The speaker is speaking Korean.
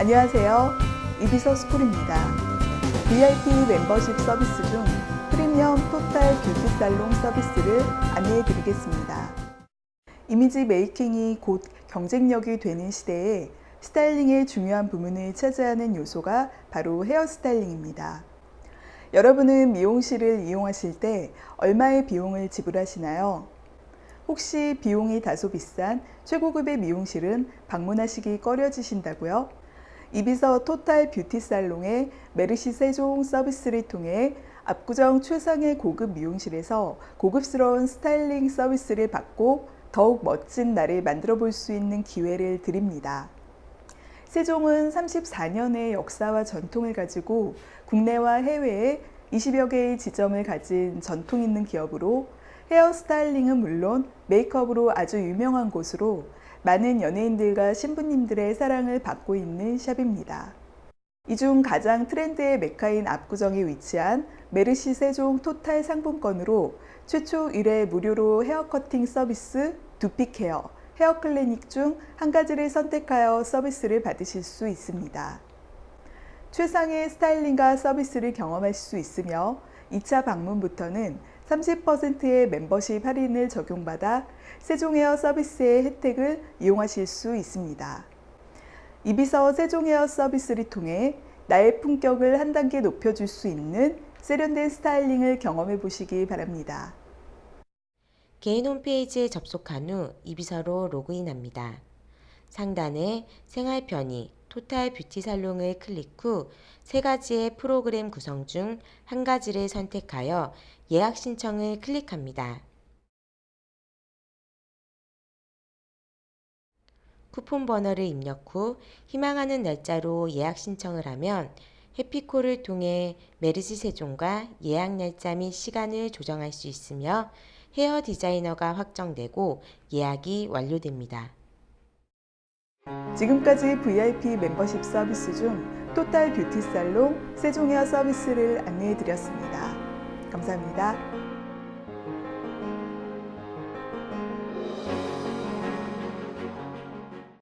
안녕하세요. 이비서 스쿨입니다. VIP 멤버십 서비스 중 프리미엄 토탈 뷰티 살롱 서비스를 안내해 드리겠습니다. 이미지 메이킹이 곧 경쟁력이 되는 시대에 스타일링의 중요한 부분을 차지하는 요소가 바로 헤어스타일링입니다. 여러분은 미용실을 이용하실 때 얼마의 비용을 지불하시나요? 혹시 비용이 다소 비싼 최고급의 미용실은 방문하시기 꺼려지신다고요? 이비서 토탈 뷰티 살롱의 메르시 세종 서비스를 통해 압구정 최상의 고급 미용실에서 고급스러운 스타일링 서비스를 받고 더욱 멋진 날을 만들어 볼 수 있는 기회를 드립니다. 세종은 34년의 역사와 전통을 가지고 국내와 해외에 20여 개의 지점을 가진 전통 있는 기업으로 헤어스타일링은 물론 메이크업으로 아주 유명한 곳으로 많은 연예인들과 신부님들의 사랑을 받고 있는 샵입니다. 이 중 가장 트렌드의 메카인 압구정에 위치한 메르시 세종 토탈 상품권으로 최초 1회 무료로 헤어 커팅 서비스 두픽 헤어, 헤어 클리닉 중 한 가지를 선택하여 서비스를 받으실 수 있습니다. 최상의 스타일링과 서비스를 경험할 수 있으며 2차 방문부터는 30%의 멤버십 할인을 적용받아 세종헤어 서비스의 혜택을 이용하실 수 있습니다. 이비서 세종헤어 서비스를 통해 나의 품격을 한 단계 높여줄 수 있는 세련된 스타일링을 경험해 보시기 바랍니다. 개인 홈페이지에 접속한 후 이비서로 로그인합니다. 상단에 생활 편의, 토탈 뷰티 살롱을 클릭 후 세 가지의 프로그램 구성 중 한 가지를 선택하여 예약 신청을 클릭합니다. 쿠폰 번호를 입력 후 희망하는 날짜로 예약 신청을 하면 해피콜을 통해 메르시 세종과 예약 날짜 및 시간을 조정할 수 있으며 헤어 디자이너가 확정되고 예약이 완료됩니다. 지금까지 VIP 멤버십 서비스 중 토탈 뷰티 살롱 세종헤어 서비스를 안내해 드렸습니다. 감사합니다.